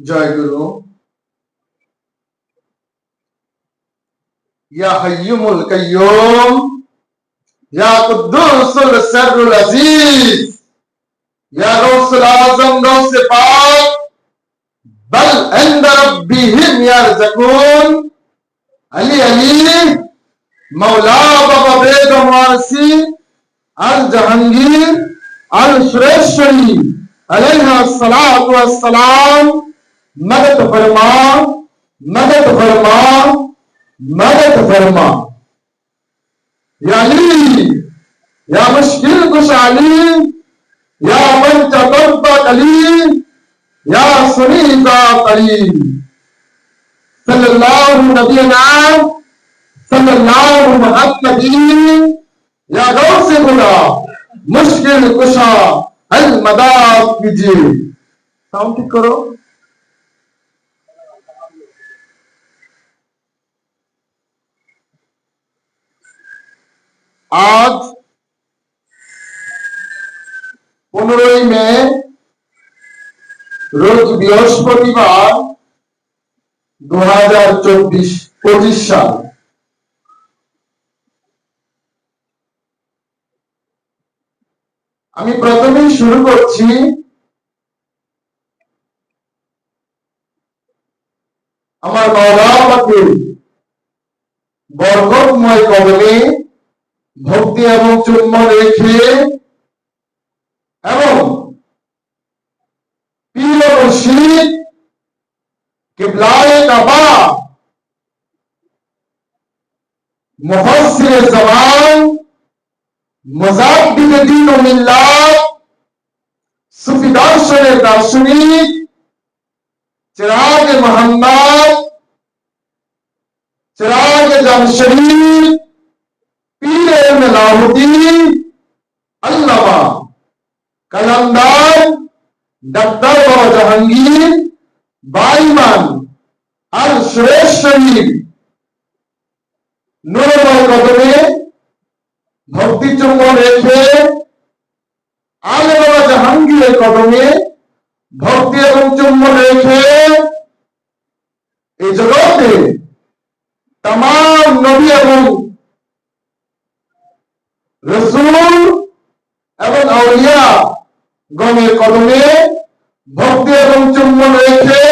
জয় গুরু ইয়া হাইয়ুমুল কাইয়ুম ইয়া কুদ্দুসুল সাররুল আজিজ ইয়া গাউসুল আযম গাউসে পাক বাল ইনদা রাব্বিহিম ইয়ারজাকুন আলী আলী মাওলা বাবা বেগম ওয়াসি আল জাহাঙ্গীর আল সুরেশ্বরী আলাইহা সালাতু ওয়াসসালাম مدد فرما مدد فرما مدد فرما۔ یا علی، یا مشکل کش علی، یا من تطبق علی، یا سنیتا قریب صلی اللہ نبی نام صلی اللہ محمدین یا غوث خدا مشکل کشا، المداد کیجیے ساؤنڈ کرو۔ আজ পনেরোই মে রোজ বৃহস্পতিবার দু হাজার চব্বিশ পঁচিশ সাল। আমি প্রথমেই শুরু করছি আমার বাবা বরকতময় কদমে ভক্তি এবং চুম্ব রেখে এবং পীর মুর্শিদ কিবলায়ে কাবা মুফাসসির জামান মুজাদ্দিদ দ্বীন ও মিল্লাত সুফি দর্শনের দার্শনিক চিরাগ মোহাম্মদ চিরাগ জামশরীফ পীরে মেলাহুদ্দিন আল্লামা কালান্দার ডাক্তার বাবা জাহাঙ্গীর, বাইমান, আর সুরেশ শরীফ নুরময় কদমে ভক্তি চুম্ব রেখে আলে বাবা জাহাঙ্গীরের কদমে ভক্তি এবং চুম্ব রেখে এই জগতে তাম নবী এবং রসুল এবং আউলিয়া গণের কদমে ভক্তি এবং চুম্বন রেখে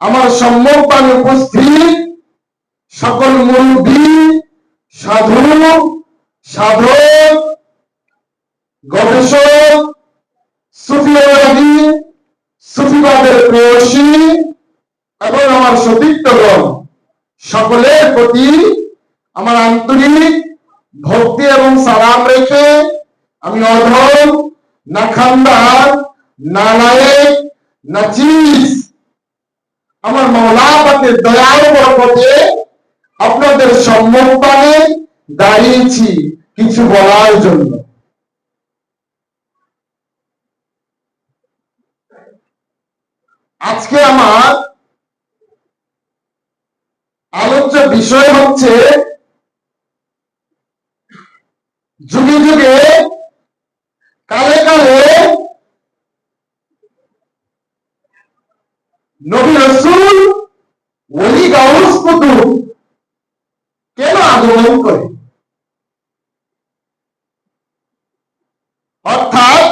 আমার সম্মুখপানে উপস্থিত সকল মুরব্বী, সাধু, সাধক, গবেষক সুফিয়াবাদী সুফিবাদের প্রেয়সী এবং আমার সতীর্থগণ, সকলের প্রতি আমার আন্তরিক ভক্তি এবং সালাম রেখে আমি অধম না খান্দার না নায়ক, না চিজ আমার মাওলা মৌলাপাতের দয়ার বরকতে আপনাদের সম্মুখপানে দাঁড়িয়েছি কিছু বলার জন্য। আজকে আমার আলোচ্য বিষয় হচ্ছে, যুগে যুগে কালে কালে নবী রসুল ওলি গাউস কুতুব কেন আগমন করে? অর্থাৎ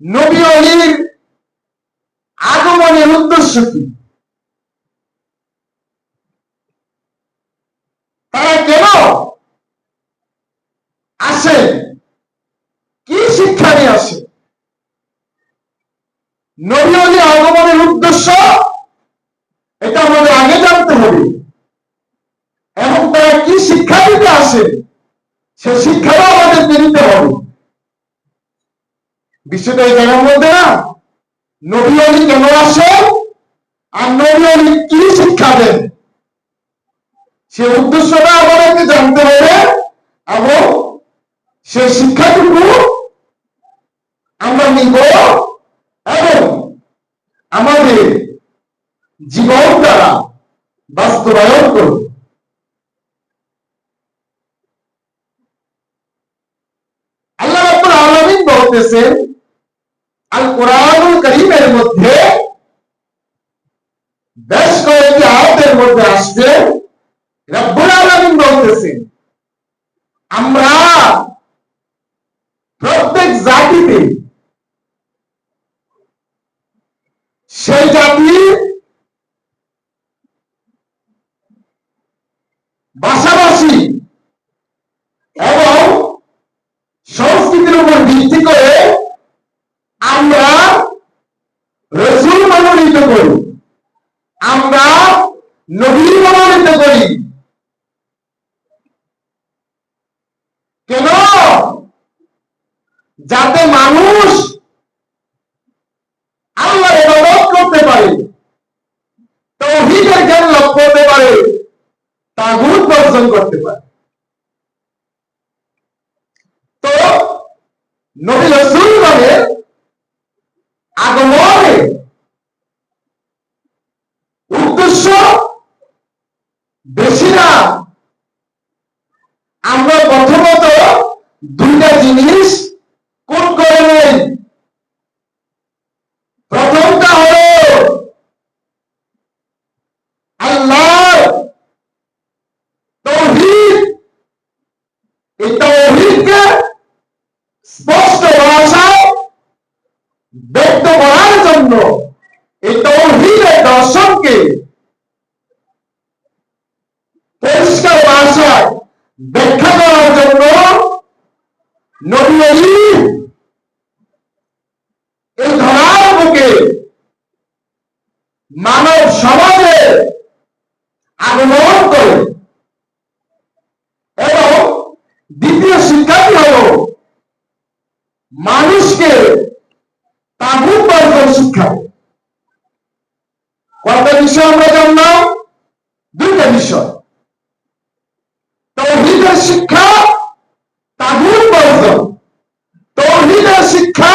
নবী অলির আগমনের উদ্দেশ্য কি তারা কেন আসে কি শিক্ষা নিয়ে আসে নবী অলি আগমনের উদ্দেশ্য এটা আমাদের আগে জানতে হবে। এবং তারা কি শিক্ষা দিতে আসে, সে শিক্ষাটাও আমাদেরকে দিতে হবে। বিষয়টা এই জায়গার মধ্যে না নবী অলি কেন আসে আর নবী অলি কি শিক্ষা দেন? সে উদ্দেশ্যটা আমাদেরকে জানতে হবে এবং সে শিক্ষাটুকু আমরা নিব এবং আমাদের জীবন দ্বারা বাস্তবায়ন করিমের মধ্যে আসছে। রব্বুল আলামিন বলতেছেন আমরা প্রত্যেক জাতিতে সেই জাতি পাশাপাশি এবং সংস্কৃতির উপর ভিত্তি করে আমরা রসুল মনোনীত করি আমরা নবী মনোনীত করি। কেন? যাতে মানুষ আল্লাহ ইবাদত করতে পারে, তৌহিদের জ্ঞান লাভ করতে পারে, তাগুত বর্জন করতে পারে। তো নবী রসুলগণের আগমনে উদ্দেশ্য বেশি না আমরা প্রথমত দুইটা জিনিস কোন করে নেই প্রথমটা হলো আল্লাহ তৌহিদ। এই তৌহিদকে স্পষ্ট ভাষায় ব্যক্ত করার জন্য এই তৌহিদের দর্শনকে পরিষ্কার ভাষায় ব্যাখ্যা করার জন্য নবী আলী এই ধরার বুকে মানব সমাজে আগমন করে। এবং দ্বিতীয় শিক্ষাটি হল, মানুষকে তাগুত বর্জন শিক্ষা। কয়টা বিষয় আমরা জানলাম? দুইটা বিষয়। তৌহিদের শিক্ষা তাগুত বর্জন তৌহিদের শিক্ষা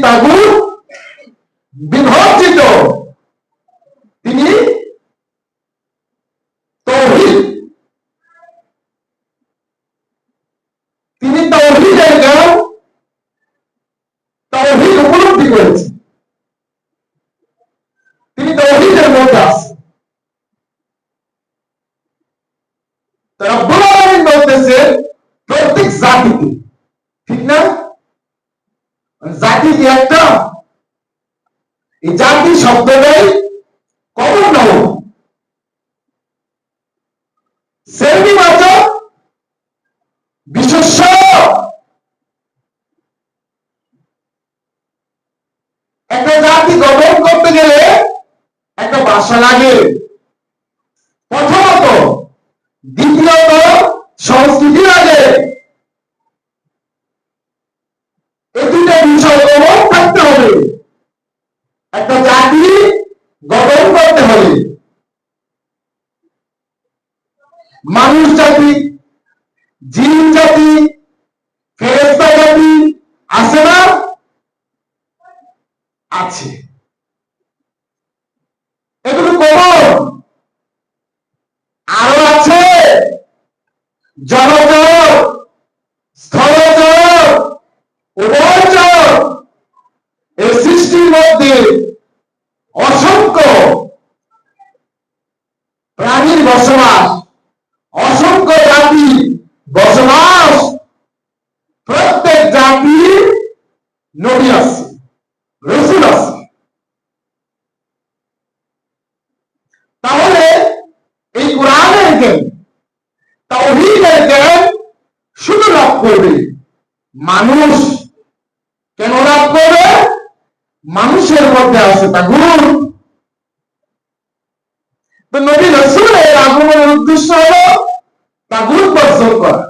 tá bom কি একটা এই জাতি শব্দটাই কমন নাম শ্রেণীবাচক বিশেষ্য। একটা জাতি গঠন করতে গেলে একটা ভাষা লাগে। প্রথমত দ্বিতীয়ত সংস্কৃতি লাগে। জিন জাতি ফেরেস্তা জাতি আছে না? আছে। এগুলো কমন আরও আছে। জলচর স্থলচর, উভয়চর এই সৃষ্টির মধ্যে অসংখ্য প্রাণীর বসবাস অসংখ্য জাতি বসবাস প্রত্যেক জাতির নবী আছে রসুল আছে তাহলে এই কোরআনের জ্ঞান জ্ঞান শুধু লাভ করবে। মানুষ কেন লাভ করবে? মানুষের মধ্যে আছে তা গুণ। তো নবী রসুলের আগমনের উদ্দেশ্য হলো তা গুণ বর্জন করা।